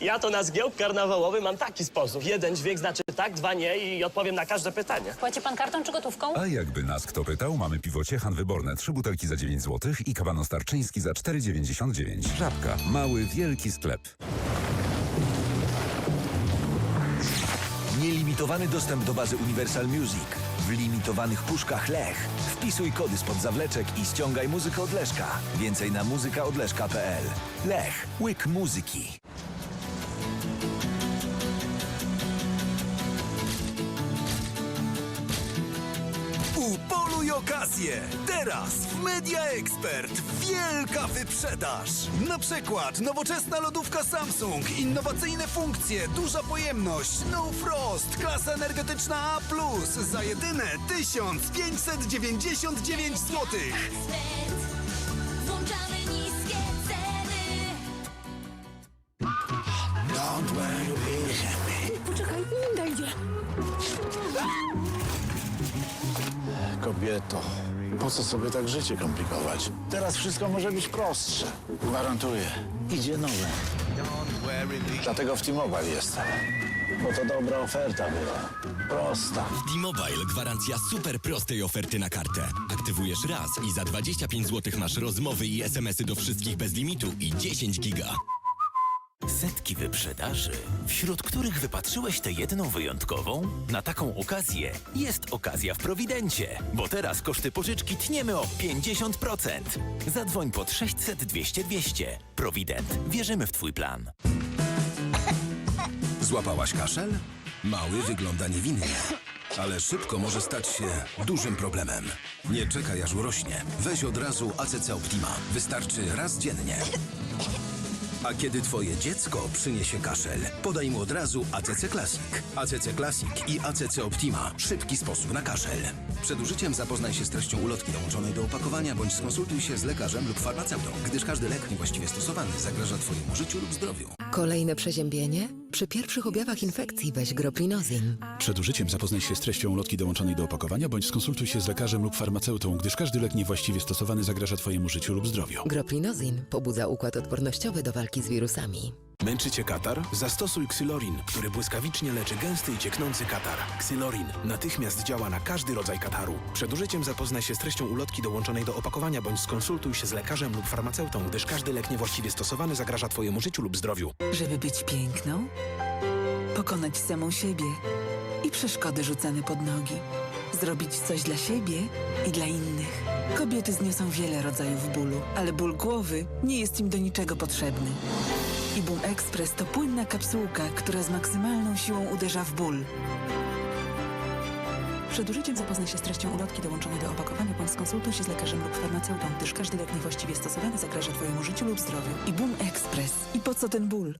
Ja to na zgiełk karnawałowy mam taki sposób. Jeden dźwięk znaczy tak, dwa nie i odpowiem na każde pytanie. Płaci pan kartą czy gotówką? A jakby nas kto pytał, mamy piwo Ciechan Wyborne, trzy butelki za 9 zł i kabanos tarczyński za 4,99. Żabka. Mały, wielki sklep. Nielimitowany dostęp do bazy Universal Music. W limitowanych puszkach Lech. Wpisuj kody spod zawleczek i ściągaj muzykę od Leszka. Więcej na muzykaodleszka.pl. Lech. Łyk muzyki. Upoluj okazję! Teraz w Media Expert wielka wyprzedaż! Na przykład nowoczesna lodówka Samsung, innowacyjne funkcje, duża pojemność, no frost, klasa energetyczna A+, za jedyne 1599 zł. Idzie. Kobieto, po co sobie tak życie komplikować? Teraz wszystko może być prostsze. Gwarantuję. Idzie nowe. Dlatego w T-Mobile jestem. Bo to dobra oferta była. Prosta. T-Mobile gwarancja super prostej oferty na kartę. Aktywujesz raz i za 25 zł masz rozmowy i SMS-y do wszystkich bez limitu i 10 giga. Setki wyprzedaży, wśród których wypatrzyłeś tę jedną wyjątkową? Na taką okazję jest okazja w Prowidencie, bo teraz koszty pożyczki tniemy o 50%. Zadzwoń pod 600 200 200. Prowident. Wierzymy w Twój plan. Złapałaś kaszel? Mały wygląda niewinnie, ale szybko może stać się dużym problemem. Nie czekaj aż urośnie. Weź od razu ACC Optima. Wystarczy raz dziennie. A kiedy twoje dziecko przyniesie kaszel, podaj mu od razu ACC Classic. ACC Classic i ACC Optima. Szybki sposób na kaszel. Przed użyciem zapoznaj się z treścią ulotki dołączonej do opakowania bądź skonsultuj się z lekarzem lub farmaceutą, gdyż każdy lek niewłaściwie stosowany zagraża twojemu życiu lub zdrowiu. Kolejne przeziębienie? Przy pierwszych objawach infekcji weź groplinozin. Przed użyciem zapoznaj się z treścią ulotki dołączonej do opakowania bądź skonsultuj się z lekarzem lub farmaceutą, gdyż każdy lek niewłaściwie stosowany zagraża Twojemu życiu lub zdrowiu. Groplinozin pobudza układ odpornościowy do walki z wirusami. Męczy Cię katar? Zastosuj Xylorin, który błyskawicznie leczy gęsty i cieknący katar. Xylorin natychmiast działa na każdy rodzaj kataru. Przed użyciem zapoznaj się z treścią ulotki dołączonej do opakowania bądź skonsultuj się z lekarzem lub farmaceutą, gdyż każdy lek niewłaściwie stosowany zagraża Twojemu życiu lub zdrowiu. Żeby być piękną, pokonać samą siebie i przeszkody rzucane pod nogi. Zrobić coś dla siebie i dla innych. Kobiety zniosą wiele rodzajów bólu, ale ból głowy nie jest im do niczego potrzebny. Ibum Express to płynna kapsułka, która z maksymalną siłą uderza w ból. Przed użyciem zapoznaj się z treścią ulotki dołączonej do opakowania bądź skonsultuj się z lekarzem lub farmaceutą, gdyż każdy lek niewłaściwie stosowany zagraża Twojemu życiu lub zdrowiu. Ibum Express. I po co ten ból?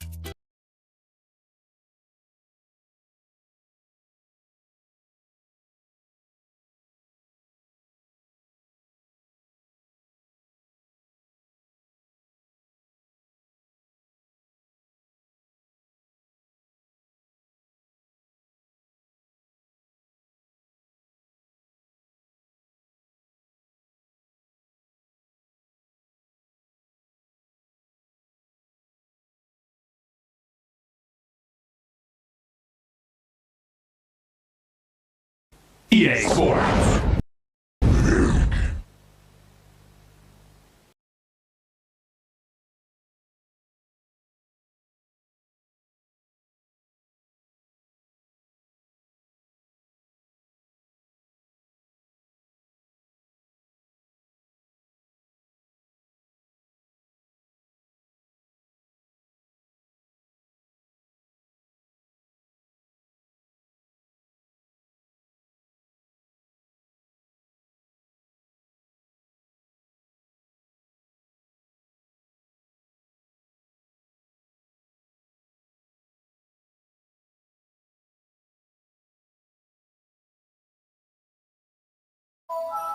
EA Sports. you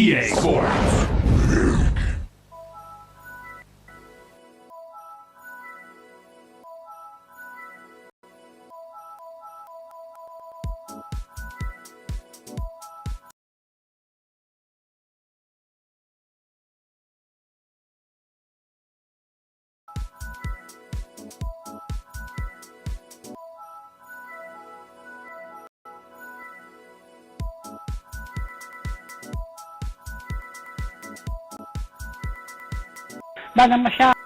EA Sports. Baga mo.